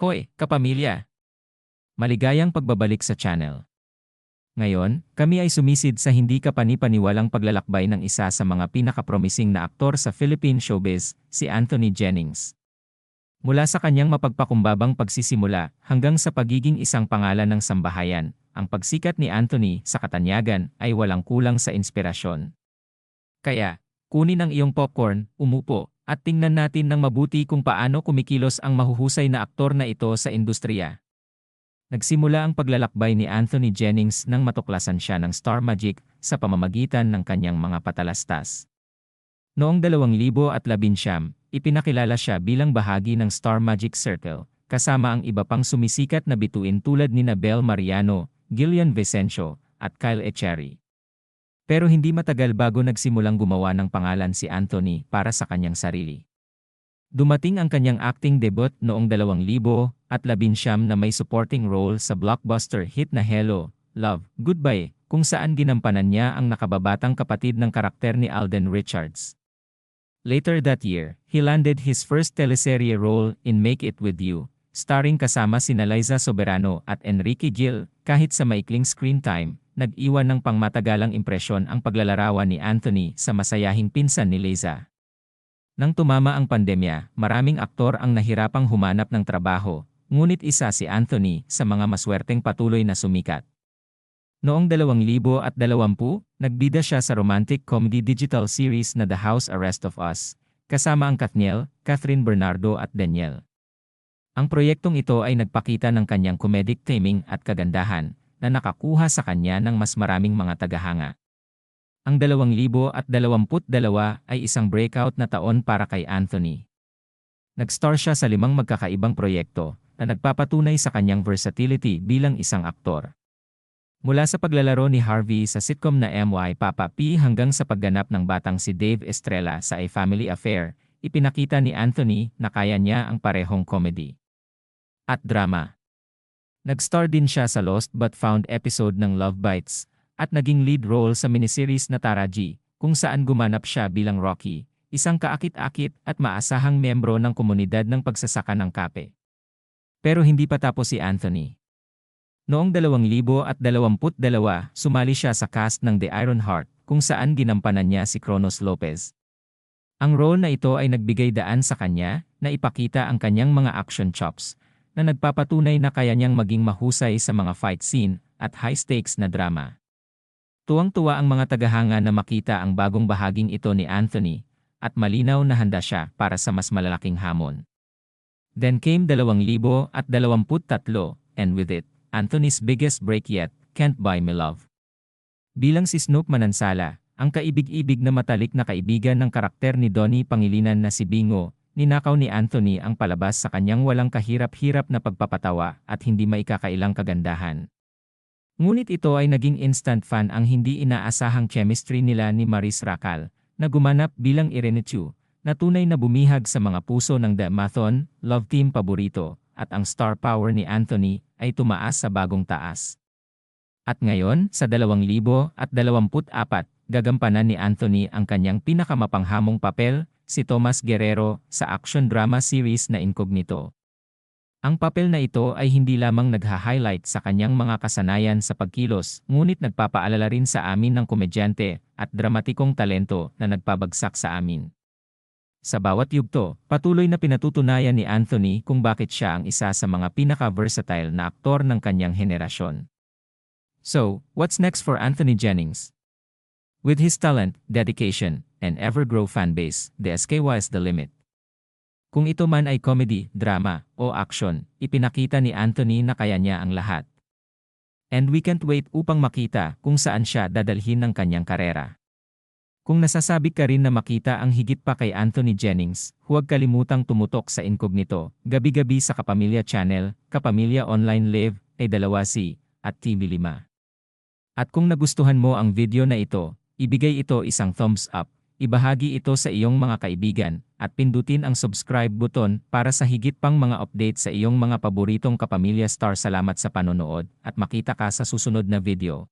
Hoy, kapamilya! Maligayang pagbabalik sa channel. Ngayon, kami ay sumisid sa hindi kapanipaniwalang paglalakbay ng isa sa mga pinakapromising na aktor sa Philippine showbiz, si Anthony Jennings. Mula sa kanyang mapagpakumbabang pagsisimula hanggang sa pagiging isang pangalan ng sambahayan, ang pagsikat ni Anthony sa katanyagan ay walang kulang sa inspirasyon. Kaya, kunin ang iyong popcorn, umupo, at tingnan natin ng mabuti kung paano kumikilos ang mahuhusay na aktor na ito sa industriya. Nagsimula ang paglalakbay ni Anthony Jennings nang matuklasan siya ng Star Magic sa pamamagitan ng kanyang mga patalastas. Noong 2011, ipinakilala siya bilang bahagi ng Star Magic Circle, kasama ang iba pang sumisikat na bituin tulad ni Bel Mariano, Gillian Vicencio, at Kyle Echeri. Pero hindi matagal bago nagsimulang gumawa ng pangalan si Anthony para sa kanyang sarili. Dumating ang kanyang acting debut noong 2000 at labin siyam na may supporting role sa blockbuster hit na Hello, Love, Goodbye, kung saan ginampanan niya ang nakababatang kapatid ng karakter ni Alden Richards. Later that year, he landed his first teleserye role in Make It With You, starring kasama si Liza Soberano at Enrique Gil, kahit sa maikling screen time, nag-iwan ng pangmatagalang impresyon ang paglalarawan ni Anthony sa masayahing pinsan ni Liza. Nang tumama ang pandemya, maraming aktor ang nahirapang humanap ng trabaho, ngunit isa si Anthony sa mga maswerteng patuloy na sumikat. Noong 2020, nagbida siya sa romantic comedy digital series na The House Arrest of Us, kasama ang Kathniel, Catherine Bernardo at Daniel. Ang proyektong ito ay nagpakita ng kanyang comedic timing at kagandahan, na nakakuha sa kanya ng mas maraming mga tagahanga. Ang 2022 ay isang breakout na taon para kay Anthony. Nag-star siya sa limang magkakaibang proyekto na nagpapatunay sa kanyang versatility bilang isang aktor. Mula sa paglalaro ni Harvey sa sitcom na MY Papa P hanggang sa pagganap ng batang si Dave Estrella sa A Family Affair, ipinakita ni Anthony na kaya niya ang parehong comedy at drama. Nag-star din siya sa Lost But Found episode ng Love Bites, at naging lead role sa miniseries na Taraji, kung saan gumanap siya bilang Rocky, isang kaakit-akit at maasahang membro ng komunidad ng pagsasaka ng kape. Pero hindi pa tapos si Anthony. Noong 2022, sumali siya sa cast ng The Iron Heart, kung saan ginampanan niya si Kronos Lopez. Ang role na ito ay nagbigay daan sa kanya na ipakita ang kanyang mga action chops, na nagpapatunay na kaya niyang maging mahusay sa mga fight scene at high-stakes na drama. Tuwang-tuwa ang mga tagahanga na makita ang bagong bahaging ito ni Anthony at malinaw na handa siya para sa mas malalaking hamon. Then came 2023 and with it, Anthony's biggest break yet, Can't Buy Me Love. Bilang si Snoop Manansala, ang kaibig-ibig na matalik na kaibigan ng karakter ni Donnie Pangilinan na si Bingo Ninakaw ni Anthony ang palabas sa kanyang walang kahirap-hirap na pagpapatawa at hindi maikakailang kagandahan. Ngunit ito ay naging instant fan ang hindi inaasahang chemistry nila ni Maris Racal, na gumanap bilang Irene Chu, na tunay na bumihag sa mga puso ng The Mathon, Love Team paborito, at ang star power ni Anthony ay tumaas sa bagong taas. At ngayon, sa 2024, gagampanan ni Anthony ang kanyang pinakamapanghamong papel si Thomas Guerrero sa action drama series na Incognito. Ang papel na ito ay hindi lamang nagha-highlight sa kanyang mga kasanayan sa pagkilos, ngunit nagpapaalala rin sa amin ng komedyante at dramatikong talento na nagpabagsak sa amin. Sa bawat yugto, patuloy na pinatutunayan ni Anthony kung bakit siya ang isa sa mga pinaka-versatile na aktor ng kanyang henerasyon. So, what's next for Anthony Jennings? With his talent, dedication, and ever-grow fanbase, the SKY is the limit. Kung ito man ay comedy, drama, o action, ipinakita ni Anthony na kaya niya ang lahat. And we can't wait upang makita kung saan siya dadalhin ng kanyang karera. Kung nasasabi ka rin na makita ang higit pa kay Anthony Jennings, huwag kalimutang tumutok sa Incognito, gabi-gabi sa Kapamilya Channel, Kapamilya Online Live, ay dalawa si, at TV5. At kung nagustuhan mo ang video na ito, Ibigay ito isang thumbs up, ibahagi ito sa iyong mga kaibigan, at pindutin ang subscribe button para sa higit pang mga update sa iyong mga paboritong kapamilya star. Salamat sa panonood at makita ka sa susunod na video.